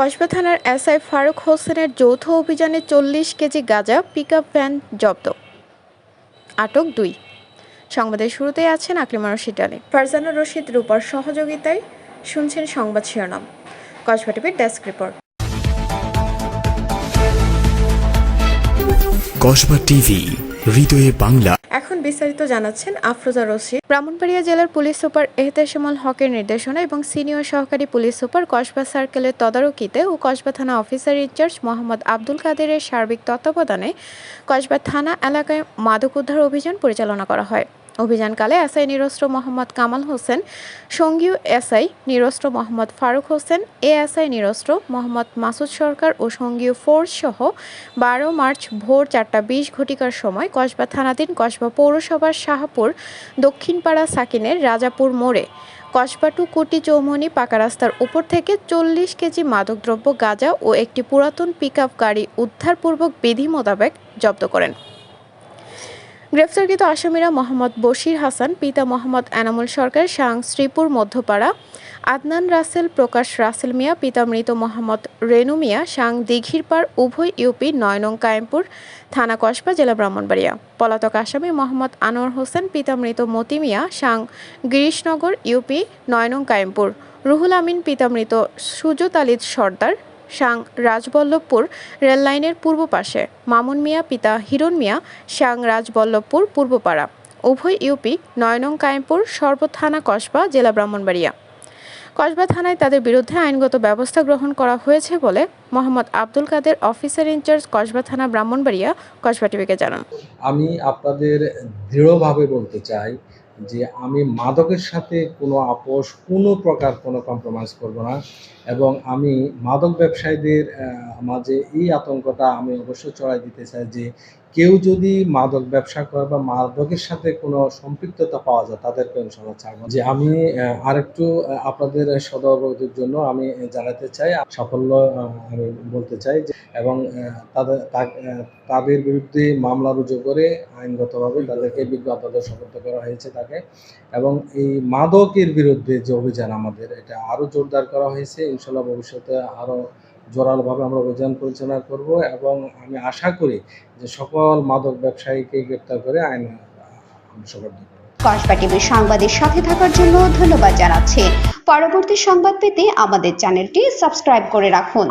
কসবা থানার এসআই ফারুক হোসেনের যৌথ অভিযানে চল্লিশ কেজি গাঁজা পিকআপ ভ্যান জব্দ। আটক দুই। সংবাদের শুরুতেই আছেন আকলিমা রশিদ আলী। ফারজানা রশিদ রূপার সহযোগিতায় শুনছেন সংবাদ শিরোনাম। কসবা টিভির ডেস্ক রিপোর্ট। কসবা টিভি, হৃদয়ে বাংলা। এখন বিস্তারিত জানাচ্ছেন আফরোজা রশিদ। ব্রাহ্মণবাড়িয়া জেলার পুলিশ সুপার এহতেশামুল হকের নির্দেশনা এবং সিনিয়র সহকারী পুলিশ সুপার কসবা সার্কেলের তদারকিতে ও কসবা থানা অফিসার ইনচার্জ মোহাম্মদ আব্দুল কাদেরের সার্বিক তত্ত্বাবধানে কসবা থানা এলাকায় মাদক উদ্ধার অভিযান পরিচালনা করা হয়। অভিযানকালে এসআই নিরস্ত্র মোহাম্মদ কামাল হোসেন সঙ্গীয় এসআই নিরস্ত্র মোহাম্মদ ফারুক হোসেন, এএসআই নিরস্ত্র মোহাম্মদ মাসুদ সরকার ও সঙ্গীয় ফোর্স সহ বারো মার্চ ভোর চারটা বিশ ঘটিকার সময় কসবা থানাধীন কসবা পৌরসভার শাহপুর, দক্ষিণপাড়া সাকিনের রাজাপুর মোড়ে কসবা টু কুটি চৌমনি পাকা রাস্তার উপর থেকে চল্লিশ কেজি মাদকদ্রব্য, গাঁজা ও একটি পুরাতন পিকআপ গাড়ি উদ্ধারপূর্বক বিধি মোতাবেক জব্দ করেন। গ্রেফতারকৃত আসামিরা মোহাম্মদ বশির হাসান, পিতা মোহাম্মদ এনামুল সরকার সাং শ্রীপুর, মধ্যপাড়া, আদনান রাসেল, প্রকাশ রাসেল মিয়া, পিতা মৃত মোহাম্মদ রেনু মিয়া সাং দিঘিরপাড়, উভয় ইউপি, নয় নং কায়েমপুর, থানা কসবা, জেলা ব্রাহ্মণবাড়িয়া। পলাতক আসামি মোহাম্মদ আনোয়ার হোসেন, পিতা মৃত মতি মিয়া সাং গিরিশনগর, ইউপি, নয় নং কায়েমপুর। রুহুল আমিন, পিতা মৃত সুজত আলী সর্দার সাং রাজবল্লভপুর রেললাইনের পূর্ব পাশে মামুন মিয়া পিতা হিরণ মিয়া সাং রাজবল্লভপুর পূর্বপাড়া। উভয় ইউপি, নয়নং কায়েমপুর সর্বথানা কসবা, জেলা ব্রাহ্মণবাড়িয়া। কসবা থানায় তাদের বিরুদ্ধে আইনগত ব্যবস্থা গ্রহণ করা হয়েছে বলে Mohammad Abdul Kader officer in charge Kasba থানা ব্রাহ্মণবাড়িয়া, কসবা টিভিকে জানান। আমি আপনাদের দৃঢ়ভাবে বলতে চাই যে আমি মাদকের সাথে কোনো আপোষ, কোনো প্রকার কোনো কম্প্রোমাইজ করব না এবং আমি মাদক ব্যবসায়ীদের মাঝে এই আতঙ্কটা আমি অবশ্য চড়াই দিতে চাই যে কেউ যদি মাদক ব্যবসা করে বা মাদকের সাথে কোনো সম্পৃক্ততা পাওয়া যায় তাদেরকে ইনশাল্লাহ ছাড়বো যে আমি আরেকটু আপনাদের সদবদের জন্য আমি জানাতে চাই, সাফল্য আমি বলতে চাই যে, এবং তাদের তাদের বিরুদ্ধে মামলা রুজু করে আইনগতভাবে তাদেরকে বিজ্ঞাপন সমর্থ করা হয়েছে তাকে। এবং এই মাদকের বিরুদ্ধে যে অভিযান আমাদের, এটা আরও জোরদার করা হয়েছে। ইনশাল্লাহ ভবিষ্যতে আরও জোরালোভাবে আমরা অভিযান পরিচালনা করব এবং আমি আশা করি যে সকল মাদক ব্যবসায়ীকে গ্রেপ্তার করে আইন করব। কসবা সংবাদের সাথে থাকার জন্য ধন্যবাদ জানাচ্ছি। পরবর্তী সংবাদ পেতে আমাদের চ্যানেলটি সাবস্ক্রাইব করে রাখুন।